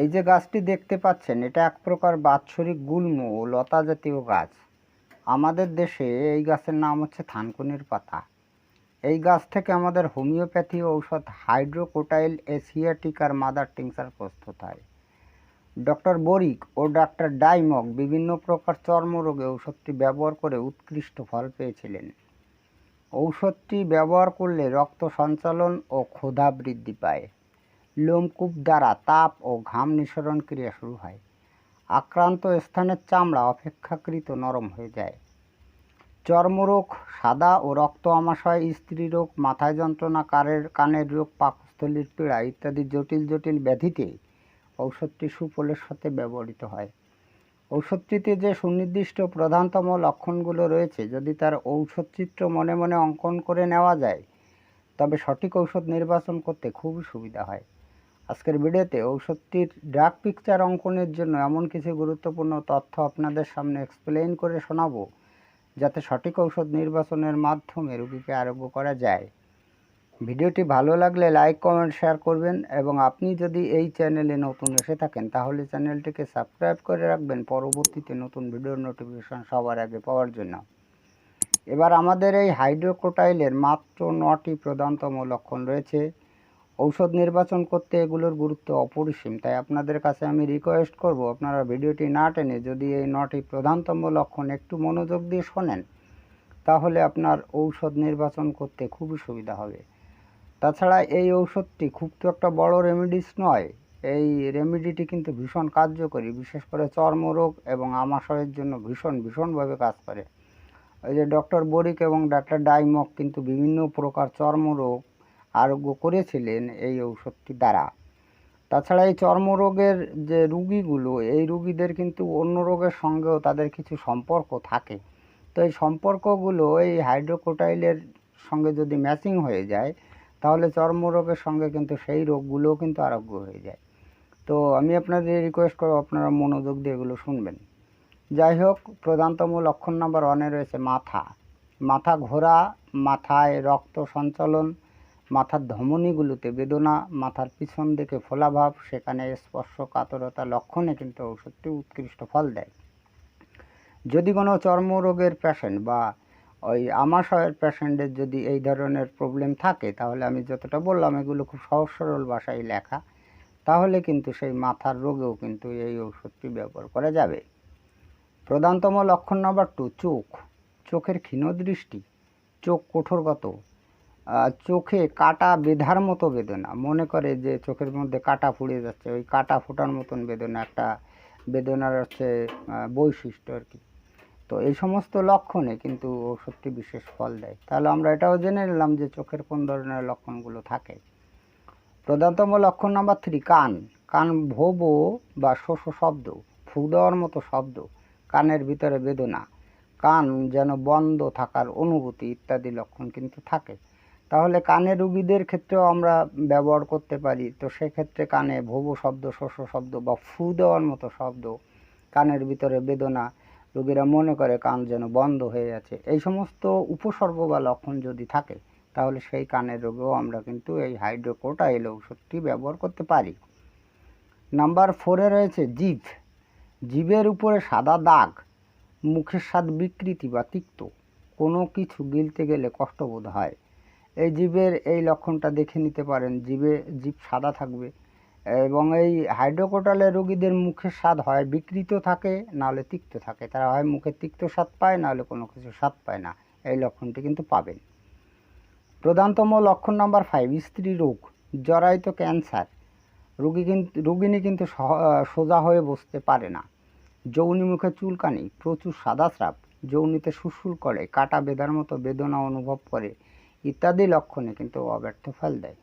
এই যে গাছটি দেখতে পাচ্ছেন, এটা এক প্রকার বাৎসরিক গুল্ম ও লতা জাতীয় গাছ। আমাদের দেশে এই গাছের নাম হচ্ছে থানকুনির পাতা। এই গাছ থেকে আমাদের হোমিওপ্যাথি ঔষধ হাইড্রোকোটাইল এসিয়াটিকার মাদার টিংসার প্রস্তুত হয় ডক্টর বরিক ও ডাক্তার ডাইমক বিভিন্ন প্রকার চর্মরোগে ঔষধটি ব্যবহার করে উৎকৃষ্ট ফল পেয়েছিলেন। ঔষধটি ব্যবহার করলে রক্ত সঞ্চালন ও ক্ষুধা বৃদ্ধি পায়। লোমকূপ দ্বারা তাপ ও ঘাম নিঃসরণ ক্রিয়া শুরু হয়। আক্রান্ত স্থানের চামড়া অপেক্ষাকৃত নরম হয়ে যায়। চর্মরোগ, সাদা ও রক্ত আমাশয়, স্ত্রী রোগ মাথায় যন্ত্রণা, কারের, কানের রোগ, পাকস্থলীর পীড়া ইত্যাদি জটিল জটিল ব্যাধিতে ঔষধটি সুফলের সাথে ব্যবহৃত হয়। ঔষধটিতে যে সুনির্দিষ্ট প্রধানতম লক্ষণগুলো রয়েছে, যদি তার ঔষধ চিত্র মনে মনে অঙ্কন করে নেওয়া যায়, তবে সঠিক ঔষধ নির্বাচন করতে খুবই সুবিধা হয়। আজকের ভিডিওতে ঔষধটির ড্রাগ পিকচার অঙ্কনের জন্য এমন কিছু গুরুত্বপূর্ণ তথ্য আপনাদের সামনে এক্সপ্লেইন করে শোনাবো, যাতে সঠিক ঔষধ নির্বাচনের মাধ্যমে রোগীকে আরোগ্য করা যায়। ভিডিওটি ভালো লাগলে লাইক কমেন্ট শেয়ার করবেন এবং আপনি যদি এই চ্যানেলে নতুন এসে থাকেন, তাহলে চ্যানেলটিকে সাবস্ক্রাইব করে রাখবেন পরবর্তীতে নতুন ভিডিওর নোটিফিকেশন সবার আগে পাওয়ার জন্য। এবার আমাদের এই হাইড্রোকোটাইলের মাত্র নটি প্রধানতম লক্ষণ রয়েছে। ঔষধ নির্বাচন করতে এগুলোর গুরুত্ব অপরিসীম, তাই আপনাদের কাছে আমি রিকোয়েস্ট করব আপনারা ভিডিওটি না টেনে যদি এই নটি প্রধানতম লক্ষণ একটু মনোযোগ দিয়ে শোনেন, তাহলে আপনার ঔষধ নির্বাচন করতে খুবই সুবিধা হবে। তাছাড়া এই ঔষধটি খুব তো একটা বড় রেমিডিস নয়, এই রেমিডিটি কিন্তু ভীষণ কার্যকরী, বিশেষ করে চর্মরোগ এবং আমাশয়ের জন্য ভীষণ, ভীষণভাবে কাজ করে। ওই যে ডক্টর বরিক এবং ডাক্তার ডাইমক কিন্তু বিভিন্ন প্রকার চর্মরোগ আরোগ্য করেছিলেন এই ঔষধটি দ্বারা। তাছাড়া এই চর্মরোগের যে রুগীগুলো, এই রুগীদের কিন্তু অন্য রোগের সঙ্গেও তাদের কিছু সম্পর্ক থাকে। তো এই সম্পর্কগুলো এই হাইড্রোকোটাইলের সঙ্গে যদি ম্যাচিং হয়ে যায়, তাহলে চর্মরোগের সঙ্গে কিন্তু সেই রোগগুলোও কিন্তু আরোগ্য হয়ে যায়। তো আমি আপনাদের রিকোয়েস্ট করব, আপনারা মনোযোগ দিয়ে এগুলো শুনবেন। যাই হোক প্রধানতম লক্ষণ নাম্বার ওয়ানে রয়েছে মাথা। মাথা ঘোরা, মাথায় রক্ত সঞ্চালন মাথার ধমনীগুলোতে বেদনা, মাথার পিছন দিকে ফোলাভাব, সেখানে স্পর্শ কাতরতা লক্ষণে কিন্তু ওষুধটি উৎকৃষ্ট ফল দেয়। যদি কোনো চর্মরোগের পেশেন্ট বা ওই আমাশয়ের পেশেন্টের যদি এই ধরনের প্রবলেম থাকে, তাহলে আমি যতটা বললাম এগুলো খুব সহজ সরল ভাষায় লেখা, তাহলে কিন্তু সেই মাথার রোগেও কিন্তু এই ওষুধটি ব্যবহার করা যাবে। প্রধানতম লক্ষণ নাম্বার টু চোখ। চোখের ক্ষীণ দৃষ্টি। চোখ কঠোরগত। চোখে কাটা বেধার মতো বেদনা। মনে করে যে চোখের মধ্যে কাটা ফুড়ে যাচ্ছে, ওই কাটা ফোটার মতন বেদনা, একটা বেদনার হচ্ছে বৈশিষ্ট্য আর কি। তো এই সমস্ত লক্ষণে কিন্তু ওষুধটি বিশেষ ফল দেয়। তাহলে আমরা এটাও জেনে নিলাম যে চোখের কোন ধরনের লক্ষণগুলো থাকে। প্রধানতম লক্ষণ নাম্বার থ্রি, কান। কান ভোবো বা শোষ শব্দ ফু দেওয়ার মতো শব্দ, কানের ভিতরে বেদনা, কান যেন বন্ধ থাকার অনুভূতি ইত্যাদি লক্ষণ কিন্তু থাকে। তাহলে কানের রুগীদের ক্ষেত্রেও আমরা ব্যবহার করতে পারি। তো সেক্ষেত্রে কানে ভোবো শব্দ, শোষ শব্দ বা ফু দেওয়ার মতো শব্দ, কানের ভিতরে বেদনা, রোগীরা মনে করে কান যেন বন্ধ হয়ে আছে। এই সমস্ত উপসর্গ বা লক্ষণ যদি থাকে, তাহলে সেই কানের রোগেও আমরা কিন্তু এই হাইড্রোকোটা হাইড্রোকোটাইল ওষুধটি ব্যবহার করতে পারি। নাম্বার ফোরে রয়েছে জিভ। জিভের উপরে সাদা দাগ, মুখের স্বাদ বিকৃতি বা তিক্ত, কোনো কিছু গিলতে গেলে কষ্টবোধ হয়। এই জীবের এই লক্ষণটা দেখে নিতে পারেন। জীবে, জীব সাদা থাকবে। এবং এই হাইড্রোকোটালের রোগীদের মুখের স্বাদ হয়, বিকৃত থাকে, নাহলে তিক্ত থাকে। তারা হয় মুখে তিক্ত স্বাদ পায়, নাহলে কোনো কিছু স্বাদ পায় না। এই লক্ষণটি কিন্তু পাবেন। প্রধানতম লক্ষণ নাম্বার ফাইভ স্ত্রী রোগ, জরায়িত ক্যান্সার। রোগী কিন্তু রোগিনী কিন্তু সোজা হয়ে বসতে পারে না। যৌনি মুখে চুলকানি, প্রচুর সাদা স্রাব। যৌনিতে সুসুল করে, কাটা বেদার মতো বেদনা অনুভব করে। ইত্যাদি লক্ষণে কিন্তু অব্যর্থ ফল দেয়।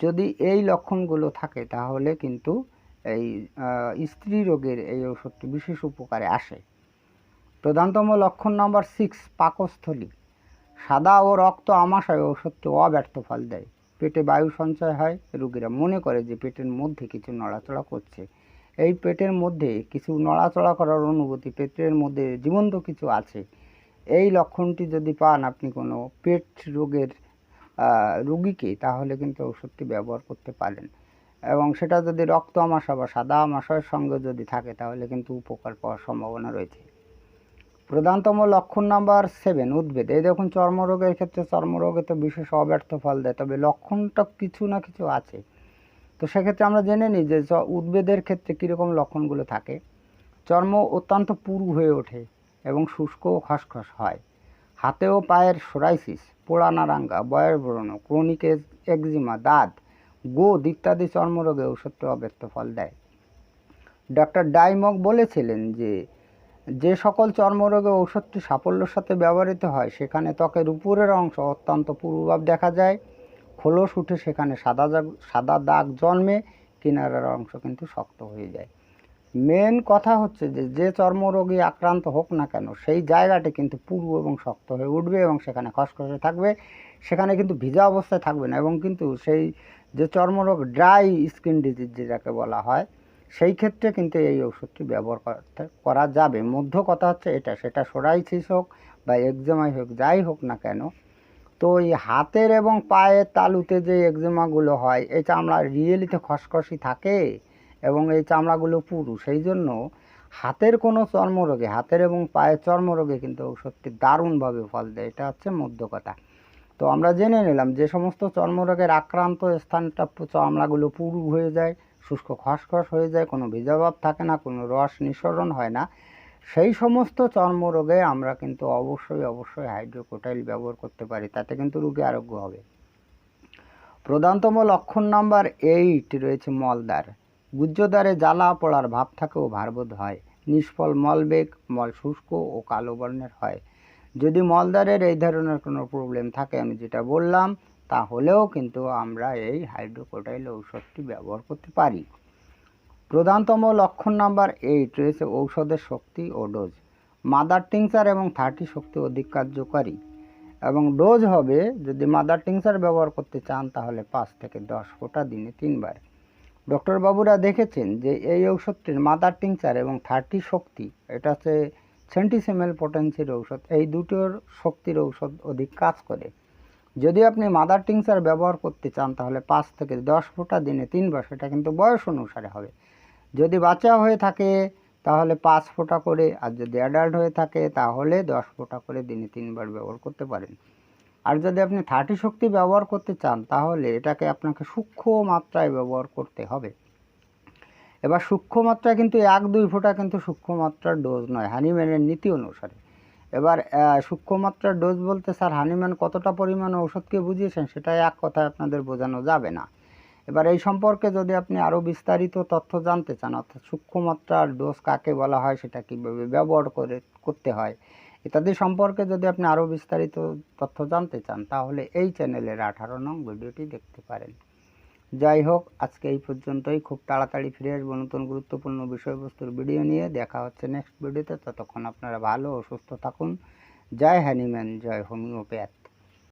যদি এই লক্ষণগুলো থাকে, তাহলে কিন্তু এই স্ত্রী রোগের এই ওষুধটি বিশেষ উপকারে আসে। প্রধানতম লক্ষণ নাম্বার সিক্স পাকস্থলী। সাদা ও রক্ত আমাশয় ওষুধটি অব্যর্থ ফল দেয়। পেটে বায়ু সঞ্চয় হয়, রোগীরা মনে করে যে পেটের মধ্যে কিছু নড়াচড়া করছে। এই পেটের মধ্যে কিছু নড়াচড়া করার অনুভূতি পেটের মধ্যে জীবন্ত কিছু আছে। এই লক্ষণটি যদি পান আপনি কোনো পেট রোগের রোগীকে, তাহলে কিন্তু ওষুধটি ব্যবহার করতে পারেন। এবং সেটা যদি রক্ত আমাশা বা সাদা আমাশয়ের সঙ্গে যদি থাকে, তাহলে কিন্তু উপকার পাওয়ার সম্ভাবনা রয়েছে। প্রধানতম লক্ষণ নাম্বার সেভেন, উদ্ভিদ। এই দেখুন, চর্মরোগের ক্ষেত্রে চর্মরোগে তো বিশেষ অব্যর্থ ফল দেয়, তবে লক্ষণটা কিছু না কিছু আছে। তো সেক্ষেত্রে আমরা জেনে নিই যে উদ্ভিদের ক্ষেত্রে কীরকম লক্ষণগুলো থাকে। চর্ম অত্যন্ত পুরু হয়ে ওঠে এবং শুষ্ক ও খসখস হয়। হাতে ও পায়ের সোরাইসিস, পোড়া নারাঙ্গা বয়স ব্রণ, ক্রনিক একজিমা, দাঁত, গোদ ইত্যাদি চর্মরোগে ওষুধটি অব্যক্ত ফল দেয়। ডক্টর ডাইমক বলেছিলেন যে যে সকল চর্মরোগে ঔষধটি সাফল্যের সাথে ব্যবহৃত হয়, সেখানে ত্বকের উপরের অংশ অত্যন্ত পুরুভাব দেখা যায়। খোলস উঠে সেখানে সাদা সাদা দাগ জন্মে, কিনারার অংশ কিন্তু শক্ত হয়ে যায়। মেন কথা হচ্ছে যে যে চর্মরোগে আক্রান্ত হোক না কেন, সেই জায়গাটি কিন্তু পুরু এবং শক্ত হয়ে উঠবে এবং সেখানে খসখসে থাকবে। সেখানে কিন্তু ভিজা অবস্থায় থাকবে না এবং কিন্তু সেই যে চর্মরোগ ড্রাই স্কিন ডিজিজ যেটাকে বলা হয়, সেই ক্ষেত্রে কিন্তু এই ওষুধটি ব্যবহার করা যাবে। মধ্য কথা হচ্ছে এটা, সেটা সোরাইসিস হোক বা একজেমাই হোক, যাই হোক না কেন, তো এই হাতের এবং পায়ের তালুতে যে একজেমাগুলো হয় এই চামড়া রিয়েলিতে খসখসি থাকে। এবং এই চামড়াগুলো পুরু, সেই জন্য হাতের কোনো চর্মরোগে, হাতের এবং পায়ের চর্মরোগে কিন্তু ঔষধটি দারুণভাবে ফল দেয়। এটা হচ্ছে মধ্য কথা। তো আমরা জেনে নিলাম যে সমস্ত চর্মরোগের আক্রান্ত স্থানটা চামড়াগুলো পুরু হয়ে যায়, শুষ্ক খসখস হয়ে যায়, কোনো ভিজাভাব থাকে না, কোনো রস নিঃসরণ হয় না। সেই সমস্ত চর্মরোগে আমরা কিন্তু অবশ্যই অবশ্যই হাইড্রোকোটাইল ব্যবহার করতে পারি, তাতে কিন্তু রোগী আরোগ্য হবে। প্রধানতম লক্ষণ নাম্বার এইট রয়েছে মলদার গুজ্জদারে জ্বালা পড়ার ভাব থাকেও ভারবোধ হয়। নিষ্ফল মলবেগ, মল শুষ্ক ও কালো বর্ণের হয়। যদি মলদারের এই ধরনের কোনো প্রবলেম থাকে, আমি যেটা বললাম তাহলেও কিন্তু আমরা এই হাইড্রোকোটাইল ঔষধটি ব্যবহার করতে পারি। প্রধানতম লক্ষণ নাম্বার এইট রয়েছে ঔষধের শক্তি ও ডোজ মাদার টিংচার এবং থার্টি শক্তি অধিক কার্যকারী। এবং ডোজ হবে, যদি মাদার টিংচার ব্যবহার করতে চান, তাহলে পাঁচ থেকে দশ ফোঁটা দিনে তিনবার। ডক্টর বাবুরা দেখেছেন যে এই ঔষধটির মাদার টিংচার এবং থার্টি শক্তি, এটা হচ্ছে সেন্টিসেমেল পটেন্সির ঔষধ, এই দুটোর শক্তির ঔষধ অধিক কাজ করে। যদি আপনি মাদার টিংচার ব্যবহার করতে চান, তাহলে পাঁচ থেকে দশ ফোঁটা দিনে তিনবার, সেটা কিন্তু বয়স অনুসারে হবে। যদি বাচ্চা হয়ে থাকে, তাহলে পাঁচ ফোঁটা করে, আর যদি অ্যাডাল্ট হয়ে থাকে, তাহলে দশ ফোঁটা করে দিনে তিনবার ব্যবহার করতে পারেন। আর যদি আপনি থার্টি শক্তি ব্যবহার করতে চান, তাহলে এটাকে আপনাকে সূক্ষ্ম মাত্রায় ব্যবহার করতে হবে। এবার সূক্ষ্ম মাত্রা কিন্তু এক দুই ফোঁটা কিন্তু সূক্ষ্ম মাত্রার ডোজ নয় হানিম্যানের নীতি অনুসারে। এবার সূক্ষ্ম মাত্রার ডোজ বলতে স্যার হানিম্যান কতটা পরিমাণ ওষুধকে বুঝিয়েছেন সেটা এক কথায় আপনাদের বোঝানো যাবে না। এবার এই সম্পর্কে যদি আপনি আরও বিস্তারিত তথ্য জানতে চান, অর্থাৎ সূক্ষ্ম মাত্রার ডোজ কাকে বলা হয়, সেটা কীভাবে ব্যবহার করে, করতে হয় ইত্যাদি সম্পর্কে যদি আপনি আরও বিস্তারিত তথ্য জানতে চান, তাহলে এই চ্যানেলের আঠারো নং ভিডিওটি দেখতে পারেন। যাই হোক, আজকে এই পর্যন্তই। খুব তাড়াতাড়ি ফিরে আসব নতুন গুরুত্বপূর্ণ বিষয়বস্তুর ভিডিও নিয়ে। দেখা হচ্ছে নেক্সট ভিডিওতে ততক্ষণ আপনারা ভালো ও সুস্থ থাকুন। জয় হ্যানিম্যান, জয় হোমিওপ্যাথ।